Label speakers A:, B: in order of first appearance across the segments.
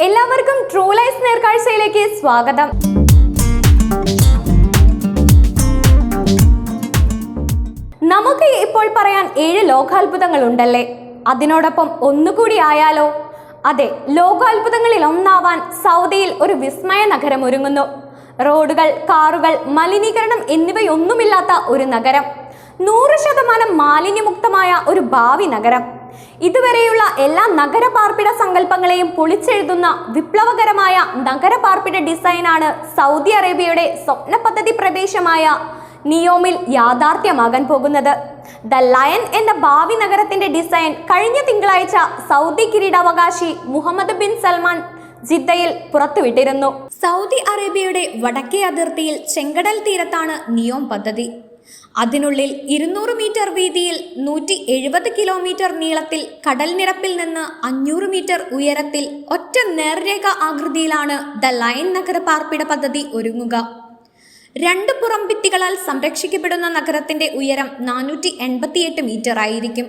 A: എല്ലാവർക്കും true life നേർക്കാഴ്ചയിലേക്ക് സ്വാഗതം. നമുക്ക് ഇപ്പോൾ പറയാൻ ഏഴ് ലോകാത്ഭുതങ്ങൾ ഉണ്ടല്ലേ അതിനോടൊപ്പം ഒന്നുകൂടി ആയാലോ? അതെ ലോകാത്ഭുതങ്ങളിൽ ഒന്നാവാൻ സൗദിയിൽ ഒരു വിസ്മയ നഗരം ഒരുങ്ങുന്നു. റോഡുകൾ കാറുകൾ മലിനീകരണം എന്നിവയൊന്നുമില്ലാത്ത ഒരു നഗരം. നൂറ് ശതമാനം മാലിന്യമുക്തമായ ഒരു ഭാവി നഗരം. ഇതുവരെയുള്ള എല്ലാ നഗരപാർപ്പിട സങ്കല്പങ്ങളെയും പൊളിച്ചെഴുതുന്ന വിപ്ലവകരമായ നഗരപാർപ്പിട ഡിസൈനാണ് സൗദി അറേബ്യയുടെ സ്വപ്ന പദ്ധതി പ്രദേശമായ നിയോമിൽ യാഥാർത്ഥ്യമാകാൻ പോകുന്നത്. ദ ലയൻ എന്ന ഭാവി നഗരത്തിന്റെ ഡിസൈൻ കഴിഞ്ഞ തിങ്കളാഴ്ച സൗദി കിരീടാവകാശി മുഹമ്മദ് ബിൻ സൽമാൻ ജിദ്ദയിൽ പുറത്തുവിട്ടിരുന്നു. സൗദി അറേബ്യയുടെ വടക്കേ അതിർത്തിയിൽ ചെങ്കടൽ തീരത്താണ് നിയോം പദ്ധതി. അതിനുള്ളിൽ ഇരുന്നൂറ് മീറ്റർ വീതിയിൽ നൂറ്റി എഴുപത് കിലോമീറ്റർ നീളത്തിൽ കടൽ നിരപ്പിൽ നിന്ന് അഞ്ഞൂറ് മീറ്റർ ഉയരത്തിൽ ഒറ്റ നേർരേഖ ആകൃതിയിലാണ് ദ ലൈൻ നഗര പാർപ്പിട പദ്ധതി ഒരുങ്ങുക. രണ്ട് പുറം ഭിത്തികളാൽ സംരക്ഷിക്കപ്പെടുന്ന നഗരത്തിന്റെ ഉയരം നാനൂറ്റി എൺപത്തിയെട്ട് മീറ്റർ ആയിരിക്കും.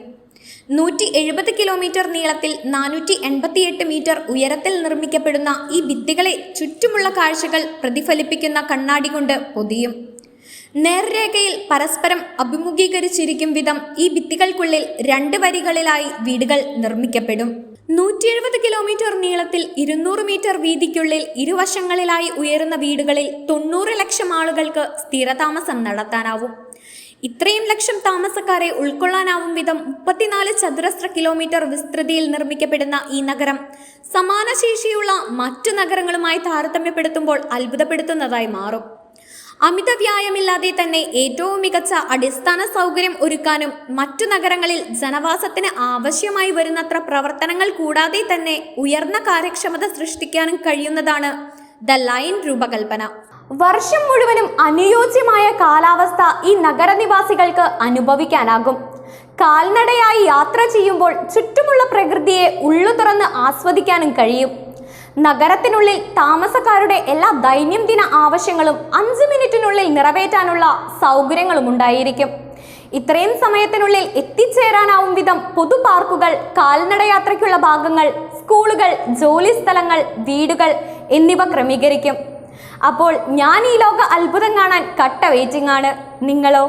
A: നൂറ്റി എഴുപത് കിലോമീറ്റർ നീളത്തിൽ നാനൂറ്റി എൺപത്തിയെട്ട് മീറ്റർ ഉയരത്തിൽ നിർമ്മിക്കപ്പെടുന്ന ഈ ഭിത്തികളെ ചുറ്റുമുള്ള കാഴ്ചകൾ പ്രതിഫലിപ്പിക്കുന്ന കണ്ണാടി കൊണ്ട് പൊതിയും. നേർരേഖയിൽ പരസ്പരം അഭിമുഖീകരിച്ചിരിക്കും വിധം ഈ ഭിത്തികൾക്കുള്ളിൽ രണ്ട് വരികളിലായി വീടുകൾ നിർമ്മിക്കപ്പെടും. നൂറ്റി എഴുപത് കിലോമീറ്റർ നീളത്തിൽ ഇരുന്നൂറ് മീറ്റർ വീതിക്കുള്ളിൽ ഇരുവശങ്ങളിലായി ഉയരുന്ന വീടുകളിൽ തൊണ്ണൂറ് ലക്ഷം ആളുകൾക്ക് സ്ഥിരതാമസം നടത്താനാവും. ഇത്രയും ലക്ഷം താമസക്കാരെ ഉൾക്കൊള്ളാനാവും വിധം മുപ്പത്തിനാല് ചതുരശ്ര കിലോമീറ്റർ വിസ്തൃതിയിൽ നിർമ്മിക്കപ്പെടുന്ന ഈ നഗരം സമാന ശേഷിയുള്ള മറ്റു നഗരങ്ങളുമായി താരതമ്യപ്പെടുത്തുമ്പോൾ അത്ഭുതപ്പെടുത്തുന്നതായി മാറും. അമിത വ്യായമില്ലാതെ തന്നെ ഏറ്റവും മികച്ച അടിസ്ഥാന സൗകര്യം ഒരുക്കാനും മറ്റു നഗരങ്ങളിൽ ജനവാസത്തിന് ആവശ്യമായി വരുന്നത്ര പ്രവർത്തനങ്ങൾ കൂടാതെ തന്നെ ഉയർന്ന കാര്യക്ഷമത സൃഷ്ടിക്കാനും കഴിയുന്നതാണ് ദ ലൈൻ രൂപകൽപ്പന. വർഷം മുഴുവനും അനുയോജ്യമായ കാലാവസ്ഥ ഈ നഗരനിവാസികൾക്ക് അനുഭവിക്കാനാകും. കാൽനടയായി യാത്ര ചെയ്യുമ്പോൾ ചുറ്റുമുള്ള പ്രകൃതിയെ ഉള്ളു തുറന്ന് ആസ്വദിക്കാനും കഴിയും. നഗരത്തിനുള്ളിൽ താമസക്കാരുടെ എല്ലാ ദൈനംദിന ആവശ്യങ്ങളും അഞ്ച് മിനിറ്റിനുള്ളിൽ നിറവേറ്റാനുള്ള സൗകര്യങ്ങളും ഉണ്ടായിരിക്കും. ഇത്രയും സമയത്തിനുള്ളിൽ എത്തിച്ചേരാനാവും വിധം പൊതു പാർക്കുകൾ കാൽനടയാത്രയ്ക്കുള്ള ഭാഗങ്ങൾ സ്കൂളുകൾ ജോലി സ്ഥലങ്ങൾ വീടുകൾ എന്നിവ ക്രമീകരിക്കും. അപ്പോൾ ഞാൻ ഈ ലോക അത്ഭുതം കാണാൻ കട്ട വെയിറ്റിംഗ് ആണ്. നിങ്ങളോ?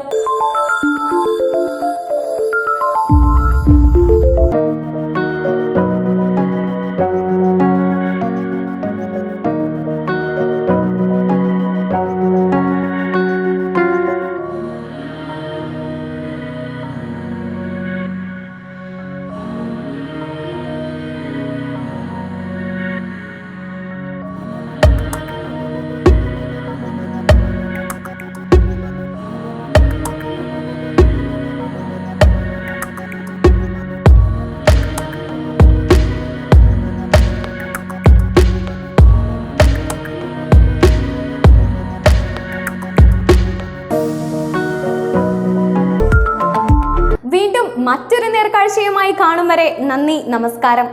A: മറ്റൊരു നേർക്കാഴ്ചയുമായി കാണും വരെ നന്ദി നമസ്കാരം.